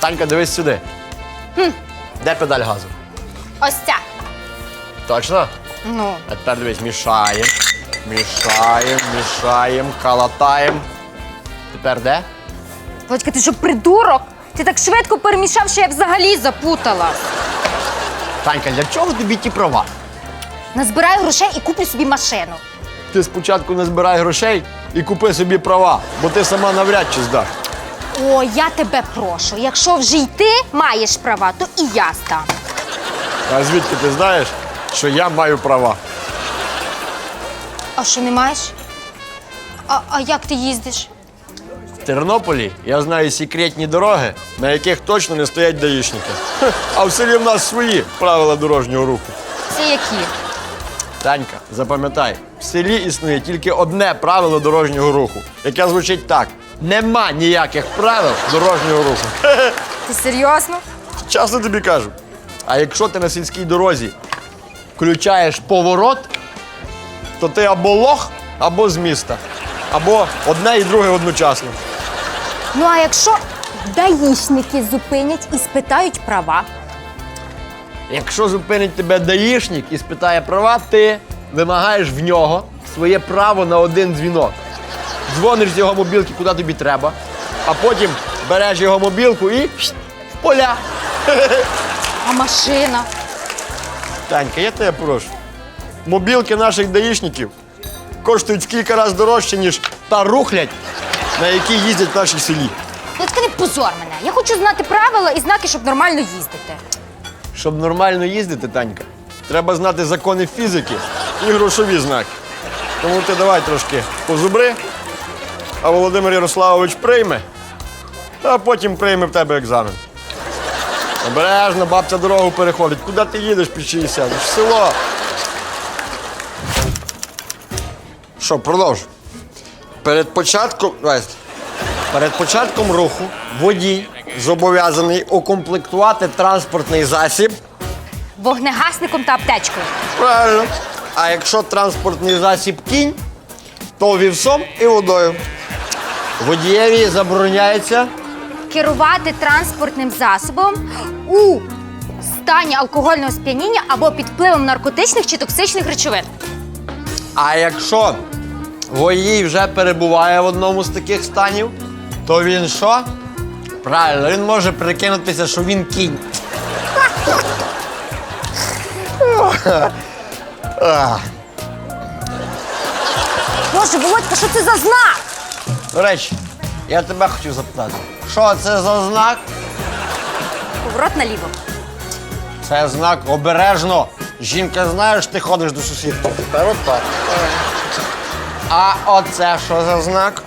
Танька, дивись сюди. Де педаль газу? Ось ця. Точно? Ну, А тепер дивись, мішаємо. Мішаємо, мішаємо, калатаємо. Тепер де? Володька, ти що придурок? Ти так швидко перемішав, що я взагалі запутала. Танька, для чого тобі ті права? Назбираю грошей і куплю собі машину. Ти спочатку не збирай грошей і купи собі права, бо ти сама навряд чи здаш. О, я тебе прошу. Якщо вже й ти маєш права, то і я стану. А звідки ти знаєш, що я маю права? А що не маєш? А, а як ти їздиш? В Тернополі я знаю секретні дороги, на яких точно не стоять даїшники. Хе, А в селі в нас свої правила дорожнього руху. Це які? Танька, запам'ятай, в селі існує тільки одне правило дорожнього руху, яке звучить так: нема ніяких правил дорожнього руху. Ти серйозно? Часто тобі кажу. А якщо ти на сільській дорозі включаєш поворот, то ти або лох, або з міста. Або одне і друге одночасно. Ну а якщо даїшники зупинять і спитають права? Якщо зупинить тебе даїшник і спитає права, ти вимагаєш в нього своє право на один дзвінок. Дзвониш з його мобілки, куди тобі треба, а потім береш його мобілку і в поля. А машина? Танька, я тебе прошу. Мобілки наших даїшників коштують в кілька разів дорожче, ніж та рухлядь, на якій їздять в нашій селі. Володька, не позор мене. Я хочу знати правила і знаки, щоб нормально їздити. Щоб нормально їздити, Танька, треба знати закони фізики і грошові знаки. Тому ти давай трошки позубри, а Володимир Ярославович прийме, а потім прийме в тебе екзамен. Обережно, бабця дорогу переходить. Куди ти їдеш під 60? В село. Що, продовжу. Перед початком. Перед початком руху водій зобов'язаний укомплектувати транспортний засіб. Вогнегасником та аптечкою. Правильно. А якщо транспортний засіб кінь, то вівсом і водою. Водієві забороняється Керувати транспортним засобом у стані алкогольного сп'яніння або під впливом наркотичних чи токсичних речовин. А якщо водій вже перебуває в одному з таких станів, то він що? Правильно, він може прикинутися, що він кінь. Боже, Володька, що це за знак? До речі, я тебе хотів запитати, що це за знак? Поворот наліво. Це знак обережно. Жінка знає, що ти ходиш до сусідки. Тепер отак. А оце що за знак?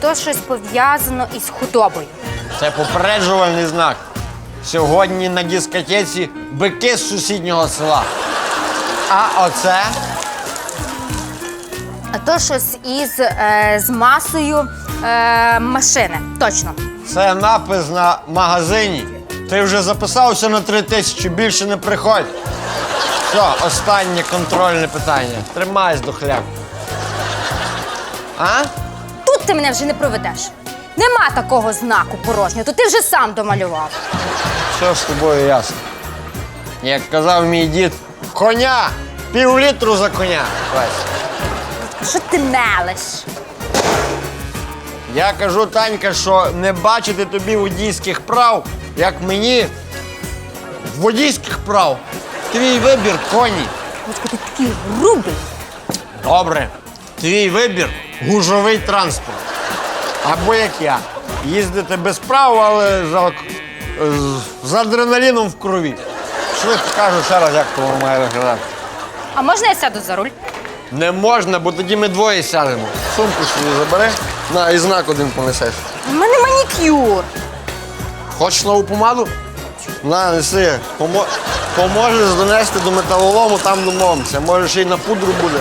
То щось пов'язано із худобою. Це попереджувальний знак. Сьогодні на дискотеці бики з сусіднього села. А оце то щось із е, з масою е, машини. Точно. це напис на магазині. Ти вже записався на три тисячі, більше не приходь. Все, останнє контрольне питання. Тримайся до хляб. А? Тут ти мене вже не проведеш. Нема такого знаку порожнього, то ти вже сам домалював. Все з тобою ясно. Як казав мій дід, коня! Пів літру за коня. Вась. Що ти мелиш? Я кажу, Танька, що не бачити тобі водійських прав, як мені водійських прав. Твій вибір коні. Володька, ти такий грубий. Добре. Твій вибір гужовий транспорт. Або як я. Їздити без прав, але з, алк- з- з адреналіном в крові. Швидко кажу ще раз, як того має виглядати. А можна я сяду за руль? Не можна, бо тоді ми двоє сядемо. Сумку собі забери. На, і знак один понесеш. У мене манікюр. Хочеш нову помаду? На, неси. Помо... Поможеш донести до металолому, там домовимося. Може, ще й на пудру буде.